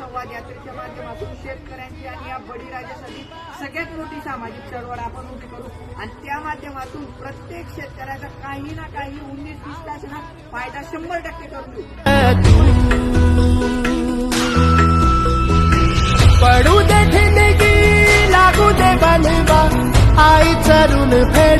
संवाद यात्रेच्या माध्यमातून शेतकऱ्यांची आणि या बळीराजासाठी सगळ्यात मोठी सामाजिक चळवळ आपण उभी करू. आणि त्या माध्यमातून प्रत्येक शेतकऱ्याचा काही ना काही उन्नीस तीस तास ना फायदा शंभर टक्के करून देऊ. पडू दे लागू दे बनवा आई चरून फेड